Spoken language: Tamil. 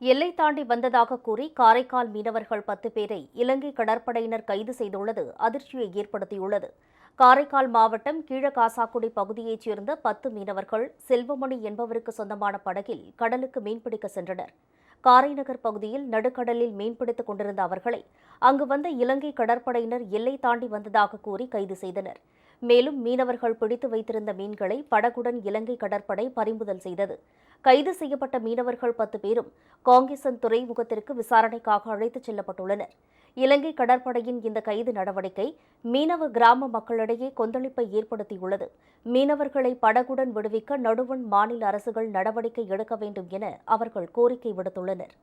எல்லை தாண்டி வந்ததாக கூறி காரைக்கால் மீனவர்கள் பத்து பேரை இலங்கை கடற்படையினர் கைது செய்துள்ளது அதிர்ச்சியை ஏற்படுத்தியுள்ளது. காரைக்கால் மாவட்டம் கீழகாசாக்குடி பகுதியைச் சேர்ந்த பத்து மீனவர்கள் செல்வமணி என்பவருக்கு சொந்தமான படகில் கடலுக்கு மீன்பிடிக்க சென்றனர். காரைநகர் பகுதியில் நடுக்கடலில் மீன்பிடித்துக் கொண்டிருந்த அவர்களை அங்கு வந்த இலங்கை கடற்படையினர் எல்லை தாண்டி வந்ததாக கூறி கைது செய்தனர். மேலும் மீனவர்கள் பிடித்து வைத்திருந்த மீன்களை படகுடன் இலங்கை கடற்படை பறிமுதல் செய்தது. கைது செய்யப்பட்ட மீனவர்கள் பத்து பேரும் காங்கேசன் துறைமுகத்திற்கு விசாரணைக்காக அழைத்துச் செல்லப்பட்டுள்ளனர். இலங்கை கடற்படையின் இந்த கைது நடவடிக்கை மீனவ கிராம மக்களிடையே கொந்தளிப்பை ஏற்படுத்தியுள்ளது. மீனவர்களை படகுடன் விடுவிக்க நடுவண் மாநில அரசுகள் நடவடிக்கை எடுக்க வேண்டும் என அவர்கள் கோரிக்கை விடுத்துள்ளனர்.